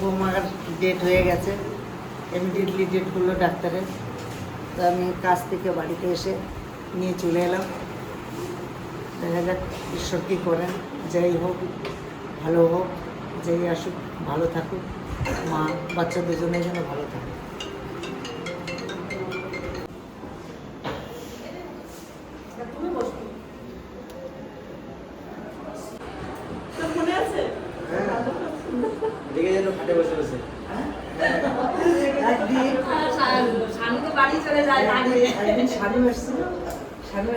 বৌমার ডেট হয়ে গেছে। ইমিডিয়েটলি ডেট করল ডাক্তারের। তো আমি কাজ থেকে বাড়িতে এসে নিয়ে চলে এলাম। দেখা যাক ঈশ্বর কী করেন। যাই হোক, ভালো হোক, যাই আসুক, ভালো থাকুক। মা বাচ্চা দুজনের জন্য ভালো থাকে।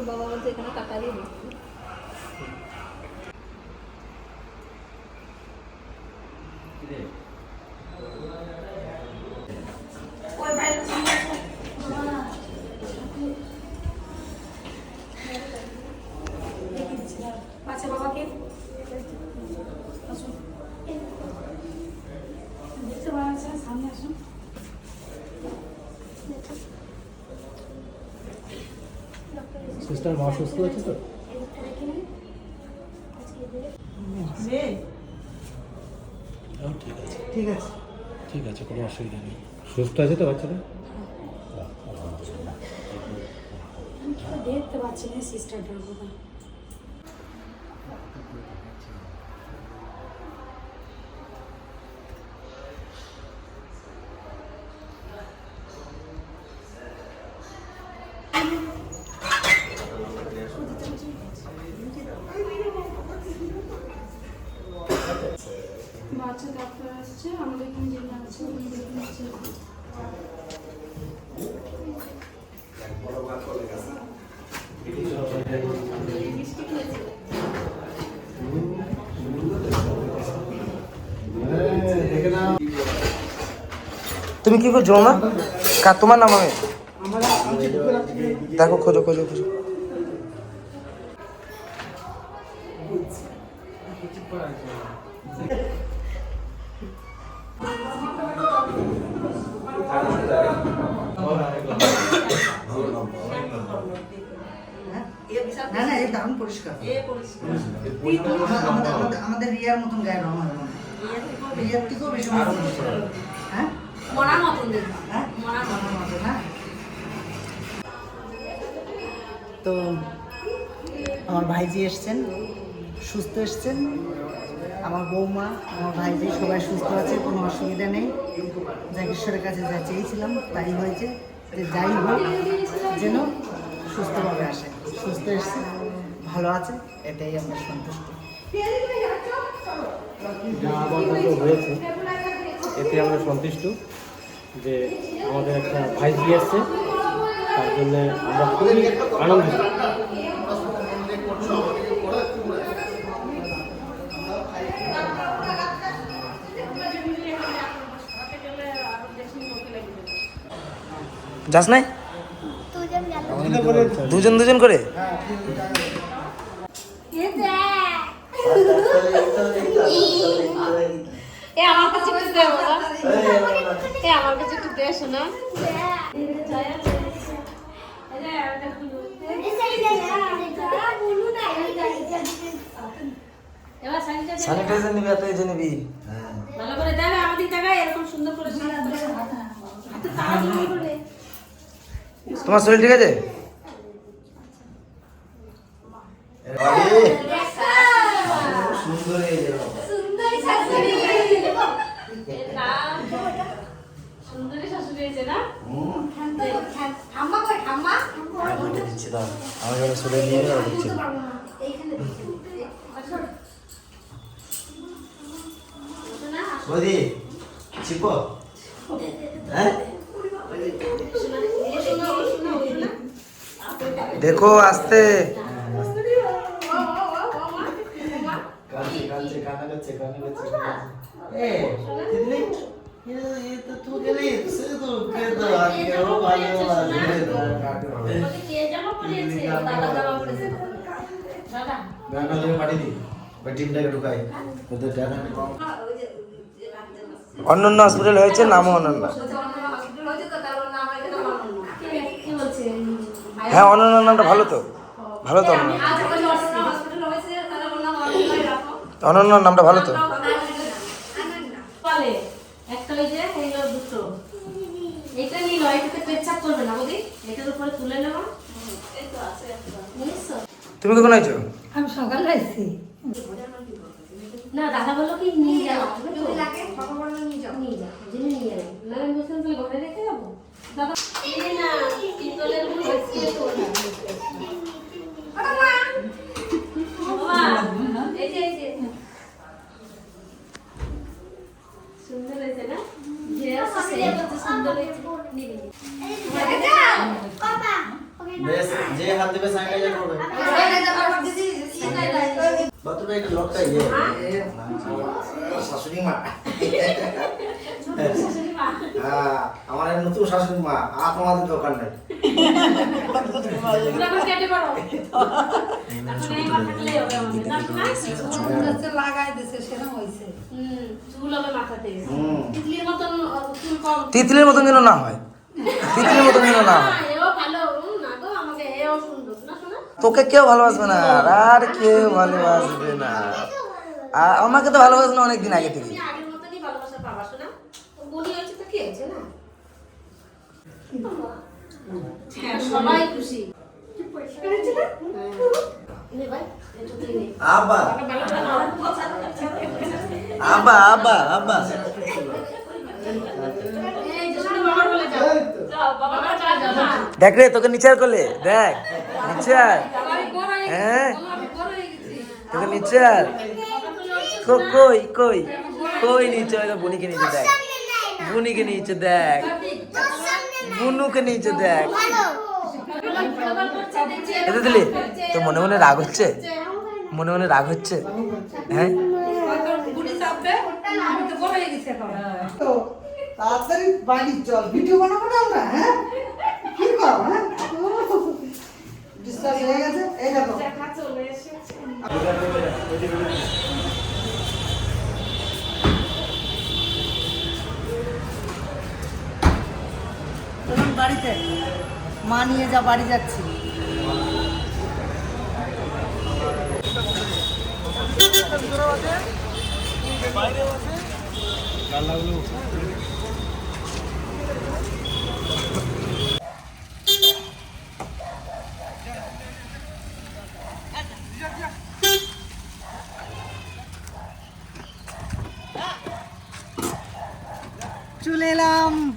ঠিক আছে তো বাবা বলছে এখানে টাকা দিয়ে সিস্টার মা সুস্থ আছে তো। ঠিক আছে। ঠিক আছে। ঠিক আছে কোনো অসুবিধা নেই। সুস্থ আছে তো বাচ্চাটা? দেখতে পাচ্ছি না সিস্টারটার বাচ্চা ডাক্তার আসছে আমাদের এখানে যেটা আছে তুমি কি করছ মা কা, তোমার নাম আমি? দেখো, খোঁজো খোঁজো খোঁজো? না না এই দারুণ পরিষ্কার। আমাদের রিয়ার মতন গায়ে রং হয় রিয়ার থেকেও বেশি মনে হ্যাঁ। মরার মতন হ্যাঁ? মরার মতন, হ্যাঁ? তো আমার ভাইজি এসছেন সুস্থ এসছেন। আমার বৌমা, আমার ভাই ভাইজি সবাই সুস্থ আছে, কোনো অসুবিধা নেই। যা ঈশ্বরের কাছে যা চেয়েছিলাম, তাই হয়েছে যে যাই হোক, যেন সুস্থভাবে আসে। সুস্থ এসছে, ভালো আছে, এটাই আমরা সন্তুষ্ট। হয়েছে, এতে আমরা সন্তুষ্ট যে আমাদের একটা ভাইস এসছে তার জন্য আমরা খুবই আনন্দিত। যাস নাই? দুজন দুজন করে? স্যানিটাইজার নিবি এত এই যে নিবি। ভালো দেবে আমাদের এরকম সুন্দর করে হাতে তাড়াতাড়ি করে তোমার শরীর ঠিক আছে? সুন্দরী শাশুড়ি এর নাম সুন্দরী শাশুড়ি হয়েছে না ঠাম্মা কই ঠাম্মা দিচ্ছি দাও আমি যখন শুনে নিয়ে যাব দিচ্ছি এইখানে বৌদি চিপো হ্যাঁ শোনা দেখো আসতে। অন্যান্য হসপিটাল হয়েছে নামও অনন্য কি- কি বলছে? হ্যাঁ অনন্য নামটা ভালো তো ভালো তো অনন্য আজ ওই অর্চনা hospital হয়েছে, তাহলে বললাম অর্চনাই রাখো। অনন্য নামটা ভালো তো বলে? তুমি কখন আইছো আমি সকালে এসেছি না দাদা বলল কি নিয়ে যাও যদি নিয়ে যাও নিয়ে যাও নিয়ে এই না পিতলেরগুলো বসিয়ে তো বাবা, এই যে, এই যে। সুন্দর হয়েছে না? যে আছে সে বলছে সুন্দর হয়েছে। নিবি, নিবি। যে হাত দেবে স্যানিটাইজার করবে ইয়ে শাশুড়ি মা হ্যাঁ আমার নতুন শাশুড়ি মা আর তোমাদের দোকান নাই তিতলির মতন যেন না হয় তিতলির মতন যেন না হয় তোকে কেউ ভালোবাসবে না আর কেউ ভালোবাসবে না। আর আমাকে তো ভালোবাসে না অনেকদিন আগে থেকে সবাই খুশি। যাও, যাও। দেখ রে তোকে নিচার করলে দেখ। নিচার। হ্যাঁ? তোকে নিচার। কই কই? কই নিচে? ওই বুনিকে নিচে দেখ। বুনিকে নিচে দেখ। বুনুকে নিচে দেখ। এতে দিলি? তো মনে মনে রাগ হচ্ছে? মনে মনে রাগ হচ্ছে? হ্যাঁ? হয়ে। তাড়াতাড়ি বাড়ি চল ভিডিও বানাবো না আমরা হ্যাঁ কি করো হ্যাঁ ডিসকাস হয়ে গেছে এই দেখো চলুন বাড়িতে? মা নিয়ে যা বাড়ি যাচ্ছি। চলে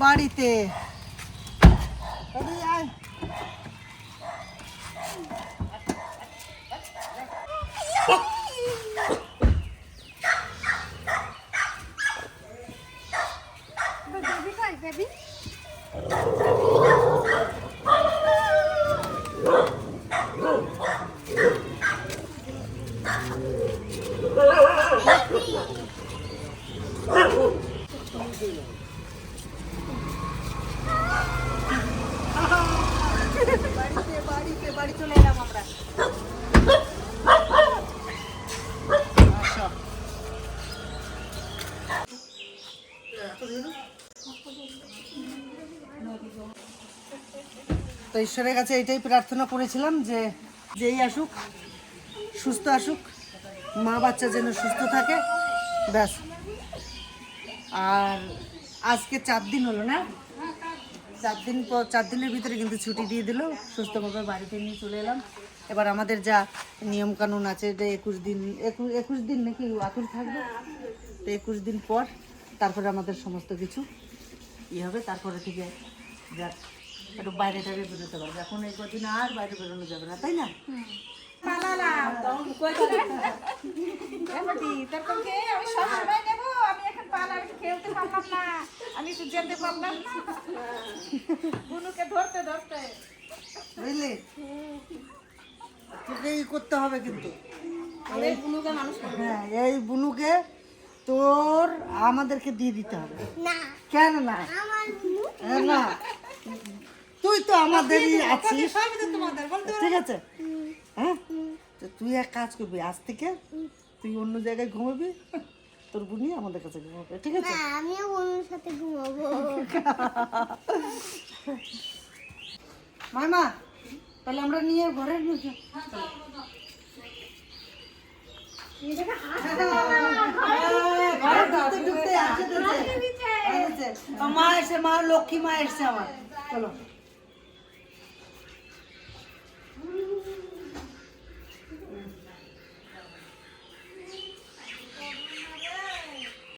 বাড়িতে। এদিকে আয়। বাড়িতে বাড়িতে বাড়ি চলে এলাম আমরা আসো। তো ঈশ্বরের কাছে এটাই প্রার্থনা করেছিলাম যে যেই আসুক, সুস্থ আসুক, মা বাচ্চা যেন সুস্থ থাকে, ব্যাস। আর আজকে চার দিন হলো না? চার দিন পর, চার দিনের ভিতরে কিন্তু ছুটি দিয়ে দিল, সুস্থভাবে বাড়িতে নিয়ে চলে এলাম। এবার আমাদের যা নিয়মকানুন আছে, যে একুশ দিন একুশ দিন নাকি আতুর থাকবে? তো একুশ দিন পর তারপরে আমাদের সমস্ত কিছু ই হবে তারপরে থেকে যা একটু বাইরে টাইরে বেরোতে পারবে। এখন এই কদিন আর বাইরে বেরোনো যাবে না তাই না? আমি তো যেতে পারলাম না। বুনুকে ধরতে ধরতে। বুঝলি? করতে হবে কিন্তু। আমাদের বুনুকে মানুষ হ্যাঁ এই বুনুকে তোর আমাদেরকে দিয়ে দিতে হবে। কেন না? হ্যাঁ, না। তুই তো আমাদেরই আছিস। ঠিক আছে? হ্যাঁ? তো তুই এক কাজ করবি আজ থেকে তুই অন্য জায়গায় ঘুমাবি তোর বুনি আমাদের কাছে ঘুমাবে ঠিক আছে? আমিও বন্ধুর সাথে ঘুমাবো। মামা তাহলে আমরা নিয়ে ঘরে। হ্যাঁ, মা এসে মা লক্ষ্মী মা এসছে আমার। চলো।